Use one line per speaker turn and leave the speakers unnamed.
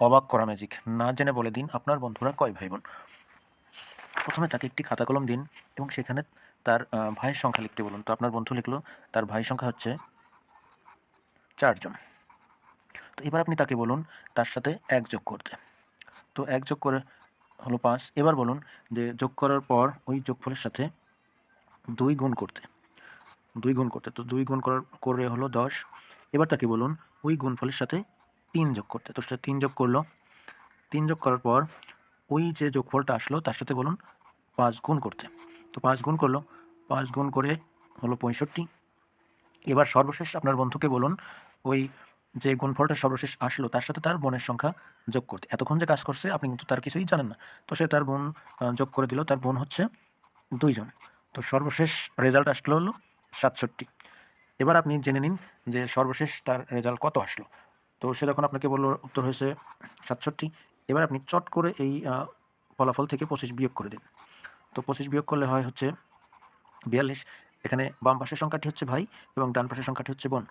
অবাক করা ম্যাজিক না জেনে বলে দিন আপনার বন্ধুরা কয় ভাই বোন প্রথমে তাকে একটি খাতা কলম দিন এবং সেখানে তার ভাইয়ের সংখ্যা লিখতে বলুন। তো আপনার বন্ধু লিখলো, তার ভাইয়ের সংখ্যা হচ্ছে চারজন। তো এবার আপনি তাকে বলুন, তার সাথে এক যোগ করতে। তো এক যোগ করে হলো পাঁচ। এবার বলুন যে যোগ করার পর ওই যোগফলের সাথে দুই গুণ করতে। দুই গুণ করতে। তো দুই গুণ করার, করে হলো দশ। এবার তাকে বলুন, ওই গুণফলের সাথে তিন যোগ করতে, তো সে তিন যোগ করল। তিন যোগ করার পর ওই যে যোগফলটা আসলো, তার সাথে বলুন পাঁচ গুণ করতে। তো পাঁচ গুণ করল, পাঁচ গুণ করে হলো পঁয়ষট্টি। এবার সর্বশেষ আপনার বন্ধুকে বলুন, ওই যে গুণফলটা সর্বশেষ আসলো, তার সাথে তার বোনের সংখ্যা যোগ করতে। এতক্ষণ যে কাজ করছে, আপনি কিন্তু তার কিছুই জানেন না। তো সে তার বোন যোগ করে দিল, তার বোন হচ্ছে দুইজন। তো সর্বশেষ রেজাল্ট আসলো হলো সাতষট্টি। এবার আপনি জেনে নিন যে সর্বশেষ তার রেজাল্ট কত আসলো। তো সে যখন আপনাকে বলল উত্তর হয়েছে সাতষট্টি। এবার আপনি চট করে এই ফলাফল থেকে পঁচিশ বিয়োগ করে দিন। তো পঁচিশ বিয়োগ করলে হয় হচ্ছে বিয়াল্লিশ। এখানে বাম পাশের সংখ্যাটি হচ্ছে ভাই এবং ডান পাশের সংখ্যাটি হচ্ছে বোন।